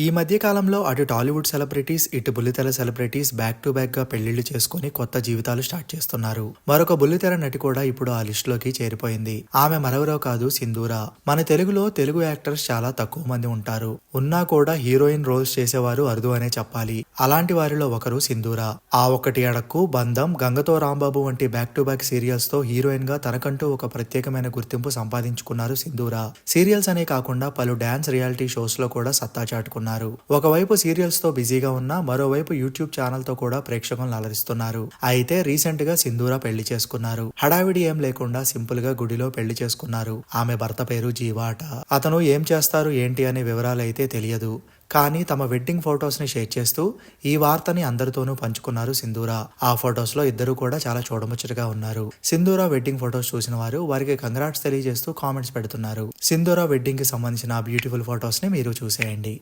ఈ మధ్య కాలంలో అటు టాలీవుడ్ సెలబ్రిటీస్ ఇటు బుల్లితెర సెలబ్రిటీస్ బ్యాక్ టు బ్యాక్గా పెళ్ళిళ్ళు చేసుకుని కొత్త జీవితాలు స్టార్ట్ చేస్తున్నారు. మరొక బుల్లితెర నటి కూడా ఇప్పుడు ఆ లిస్ట్లోకి చేరిపోయింది. ఆమె మరెవరో కాదు సింధూరా. మన తెలుగులో తెలుగు యాక్టర్స్ చాలా తక్కువ మంది ఉంటారు. ఉన్నా కూడా హీరోయిన్ రోల్స్ చేసేవారు అరుదు అనే చెప్పాలి. అలాంటి వారిలో ఒకరు సింధూరా. ఆ ఒక్కటి అడక్కు బంధం గంగతో రాంబాబు వంటి బ్యాక్ టు బ్యాక్ సీరియల్స్తో హీరోయిన్గా తనకంటూ ఒక ప్రత్యేకమైన గుర్తింపు సంపాదించుకున్నారు సింధూరా. సీరియల్స్ అనే కాకుండా పలు డాన్స్ రియాలిటీ షోస్లో కూడా సత్తా చాటుకున్నారు. ఒకవైపు సీరియల్స్తో బిజీగా ఉన్న మరోవైపు యూట్యూబ్ ఛానల్తో కూడా ప్రేక్షకులను అలరిస్తున్నారు. అయితే రీసెంట్గా సింధూర పెళ్ళి చేసుకున్నారు. హడావిడి ఏం లేకుండా సింపుల్గా గుడిలో పెళ్ళి చేసుకున్నారు. ఆమె భర్త పేరు జీవాట. అతను ఏం చేస్తారు ఏంటి అనే వివరాలు అయితే తెలియదు. కానీ తమ వెడ్డింగ్ ఫొటోస్ని షేర్ చేస్తూ ఈ వార్తని అందరితోనూ పంచుకున్నారు సింధూర. ఆ ఫొటోస్లో ఇద్దరు కూడా చాలా చూడముచ్చటగా ఉన్నారు. సింధూర వెడ్డింగ్ ఫొటోస్ చూసిన వారు వారికి కంగ్రాట్స్ తెలియజేస్తూ కామెంట్స్ పెడుతున్నారు. సింధూర వెడ్డింగ్కి సంబంధించిన బ్యూటిఫుల్ ఫొటోస్ని మీరు చూసేయండి.